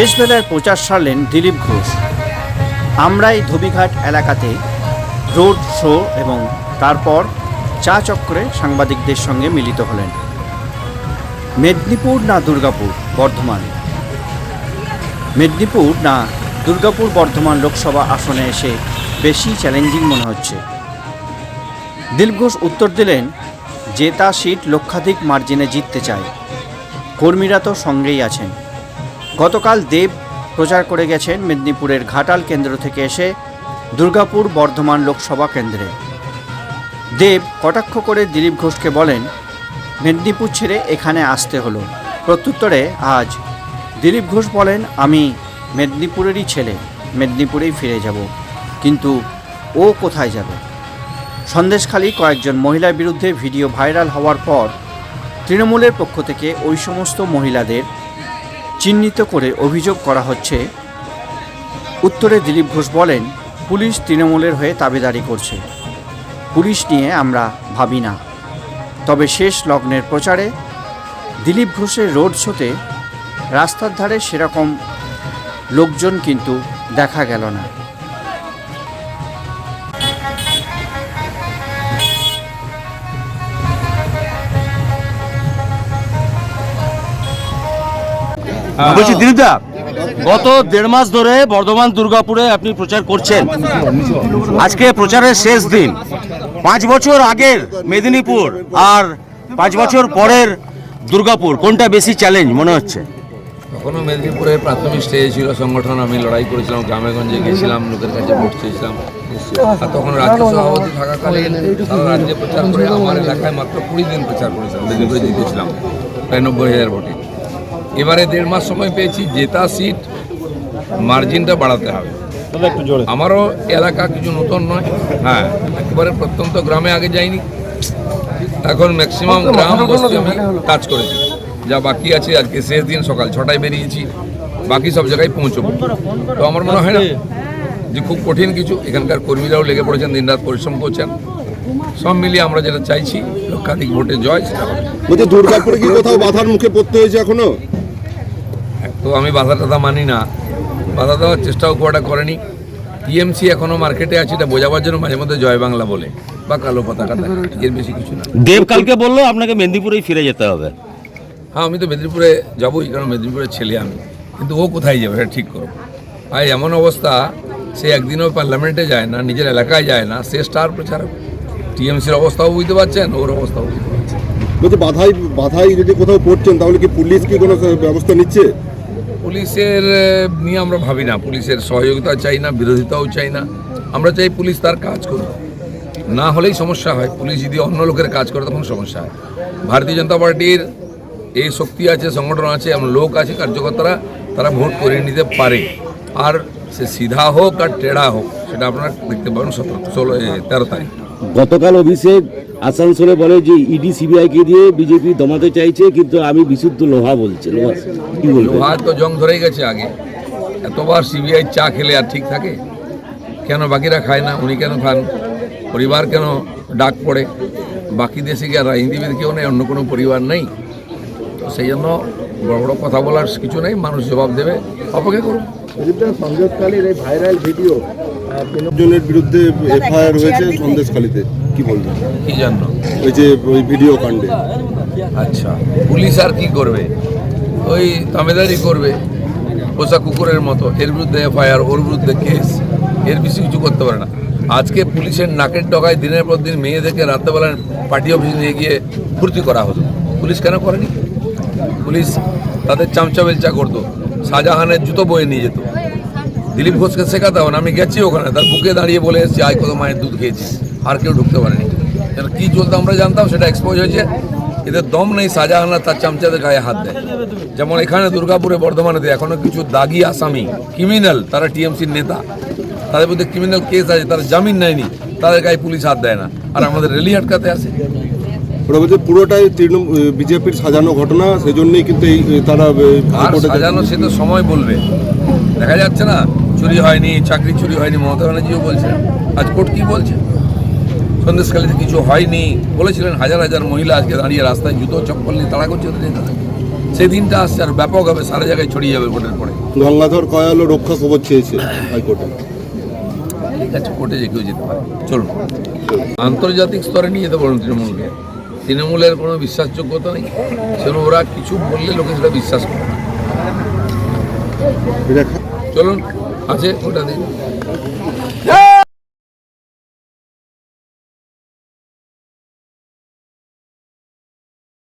শেষ বেলায় প্রচার সারলেন দিলীপ ঘোষ। আমরাই ধোবিঘাট এলাকাতে রোড শো এবং তারপর চা চক্রে সাংবাদিকদের সঙ্গে মিলিত হলেন। মেদিনীপুর না দুর্গাপুর, বর্ধমান? মেদিনীপুর না দুর্গাপুর, বর্ধমান লোকসভা আসনে এসে বেশি চ্যালেঞ্জিং মনে হচ্ছে। দিলীপ ঘোষ উত্তর দিলেন, জেতা সিট লক্ষাধিক মার্জিনে জিততে চায় কর্মীরা তো সঙ্গেই আছেন। গতকাল দেব প্রচার করে গেছেন মেদিনীপুরের ঘাটাল কেন্দ্র থেকে এসে দুর্গাপুর বর্ধমান লোকসভা কেন্দ্রে। দেব কটাক্ষ করে দিলীপ ঘোষকে বলেন, মেদিনীপুর ছেড়ে এখানে আসতে হলো। প্রত্যুত্তরে আজ দিলীপ ঘোষ বলেন, আমি মেদিনীপুরেরই ছেলে, মেদিনীপুরেই ফিরে যাব, কিন্তু ও কোথায় যাবে? সন্দেশখালী কয়েকজন মহিলার বিরুদ্ধে ভিডিও ভাইরাল হওয়ার পর তৃণমূলের পক্ষ থেকে ওই সমস্ত মহিলাদের চিহ্নিত করে অভিযোগ করা হচ্ছে, উত্তরে দিলীপ ঘোষ বলেন, পুলিশ তৃণমূলের হয়ে তাবেদারি করছে। পুলিশ নিয়ে আমরা ভাবি না। তবে শেষ লগ্নের প্রচারে দিলীপ ঘোষের রোড শোতে রাস্তার ধারে সেরকম লোকজন কিন্তু দেখা গেল না। বলছি দিলীপদা গত দেড় মাস ধরে বর্ধমান দুর্গাপুরে আপনি প্রচার করছেন। আজকে প্রচারের শেষ দিন। পাঁচ বছর আগের মেদিনীপুর আর পাঁচ বছর পরের দুর্গাপুর কোনটা বেশি চ্যালেঞ্জ মনে হচ্ছে? তখনও মেদিনীপুরে প্রাথমিক স্টেজে ছিল সংগঠন আমি লড়াই করেছিলাম গ্রামে গঞ্জে গেছিলাম লোকের কাছে ভোট চেয়েছিলাম। আর তখন রাজ্য সভাপতি থাকাকালীন সারা রাজ্যে প্রচার করে আমার এলাকায় মাত্র কুড়ি দিন প্রচার করেছিলাম মেদিনীপুরে জিতেছিলাম প্রায় নব্বই হাজার ভোটে। এবারে দেড় মাস সময় পেয়েছি জেতা সিট মার্জিনটা বাড়াতে হবে। আমারও এলাকা কিছু নতুন নয়। হ্যাঁ একেবারে প্রত্যন্ত গ্রামে আগে যাইনি। এখন ম্যাক্সিমাম গ্রাম বস্তি আমি কাজ করেছি। যা বাকি আছে আজকে শেষ দিন সকাল ছটায় বেরিয়েছি। বাকি সব জায়গায় পৌঁছবো। তো আমার মনে হয় না যে খুব কঠিন কিছু। এখানকার কর্মীরাও লেগে পড়েছেন দিনরাত পরিশ্রম করছেন। সব মিলিয়ে আমরা যেটা চাইছি লক্ষাধিক ভোটে জয়। সেটা হবে দুর্গাপুরে কি কোথাও বাধার মুখে পড়তে হয়েছে এখনও? তো আমি বাধা টাধা মানি না। বাধা দেওয়ার চেষ্টাও খুব একটা করেনি। টিএমসি এখনও মার্কেটে আছে এটা বোঝাবার জন্য মাঝে মধ্যে জয় বাংলা বলে বা কালো পতাকা। এর বেশি কিছু না। দেব কালকে বলল আপনাকে মেদিনীপুরেই ফিরে যেতে হবে। হ্যাঁ আমি তো মেদিনীপুরে যাবোই কারণ মেদিনীপুরের ছেলে আমি। কিন্তু ও কোথায় যাবে এটা ঠিক করো আর এমন অবস্থা সে একদিনও পার্লামেন্টে যায় না নিজের এলাকায় যায় না সে স্টার প্রচারক। টিএমসির অবস্থাও বুঝতে পারছেন ওর অবস্থাও বুঝতে পারছেন। বলছি বাধাই বাধাই যদি কোথাও পড়ছেন তাহলে কি পুলিশ কি কোনো ব্যবস্থা নিচ্ছে? পুলিশের নিয়ে আমরা ভাবি না। পুলিশের সহযোগিতা চাই না, বিরোধিতাও চাই না। আমরা চাই পুলিশ তার কাজ করুক। না হলেই সমস্যা হয়। পুলিশ যদি অন্য লোকের কাজ করে, তখন সমস্যা হয়। ভারতীয় জনতা পার্টির এই শক্তি আছে, সংগঠন আছে, এমন লোক আছে, কার্যকর্তারা, তারা ভোট করে নিতে পারে। আর সে সিধা হোক আর টেढ़া হোক, সেটা আপনারা দেখতে পাবেন সতেরো, ষোলো তেরো তারিখ। গতকাল অভিষেক আসানসোলে বলে যে ইডি সিবিআই কে দিয়ে বিজেপি দমাতে চাইছে কিন্তু আমি বিশুদ্ধ লোহা বলছে। লোহা কি বলব লোহার তো জং ধরেই গেছে আগে। এতবার সিবিআই চা খেলে আর ঠিক থাকে? কেন বাকিরা খায় না? উনি কেন খান? পরিবার কেন ডাক পড়ে? বাকি দেশে কি আর রাজনীতিবিদ কেউ নেই? অন্য কোনো পরিবার নেই? তো সেই জন্য বড় বড় কথা বলার কিছু নেই। মানুষ জবাব দেবে। অপেক্ষা করুন। সন্দেশকালীর এই ভাইরাল ভিডিও জনের বিরুদ্ধে এফআইআর হয়েছে সন্দেশখালীতে কি বলবেন? কি জন্য? ওই যে ওই ভিডিও কাণ্ডে। আচ্ছা পুলিশ আর কি করবে? ওই তামেদারি করবে পোষা কুকুরের মতো। এর বিরুদ্ধে এফআইআর ওর বিরুদ্ধে কেস। এর বেশি কিছু করতে পারে না। আজকে পুলিশের নাকের ডগায় দিনের পর দিন মেয়েদেরকে রাত্রেবেলা পার্টি অফিসে নিয়ে গিয়ে ফুর্তি করা হতো পুলিশ কেন করেনি? পুলিশ তাদের চামচা বেলচা করতো। শাহজাহানের জুতো বয়ে নিয়ে যেত। দিলীপ ঘোষকে শেখাতে হবে না আমি গেছি ওখানে। তার বুকে দাঁড়িয়ে বলে এসেছি আয় কত মায়ের দুধ খেয়েছি আর কেউ ঢুকতে পারেনি। এটা কী চলতো আমরা জানতাম সেটা এক্সপোজ হয়েছে। এদের দম নেই শাহজাহান আর তার চামচাদের গায়ে হাত দেয়। যেমন এখানে দুর্গাপুরে বর্ধমানেতে এখনও কিছু দাগি আসামি ক্রিমিনাল তারা টিএমসির নেতা। তাদের মধ্যে ক্রিমিনাল কেস আছে তারা জামিন নেয়নি তাদের গায়ে পুলিশ হাত দেয় না। আর আমাদের রেলি আটকাতে আসে। পুরোটাই তৃণমূল বিজেপির সাজানো ঘটনা সেজন্যই কিন্তু এই তারা সাজানো সে তো সময় বলবে। দেখা যাচ্ছে না চুরি হয়নি চাকরি চুরি হয়নি মমতা ব্যানার্জিও বলছে। আজ কোর্ট কি বলছে? সন্দেশকালীতে কিছু হয়নি। বলেছিলেন হাজার হাজার মহিলা আজকে দাঁড়িয়ে রাস্তায় জুতো চপ্পল নিয়ে তাড়া করছে ওদের নেতাদের। সেই দিনটা আসছে আর ব্যাপক হবে সারা জায়গায় ছড়িয়ে যাবে ভোটের পরে। গঙ্গাধর কয়ালও রক্ষা খবর চেয়েছে হাইকোর্টে। ঠিক আছে কোর্টে যে কেউ যেতে পারে। চলুন। আন্তর্জাতিক স্তরে নিয়ে যেতে পারুন তৃণমূলকে। তৃণমূলের কোনো বিশ্বাসযোগ্যতা নেই। সেজন্য ওরা কিছু বললে লোকে সেটা বিশ্বাস করে চলুন। আছে ওটা দিন জয়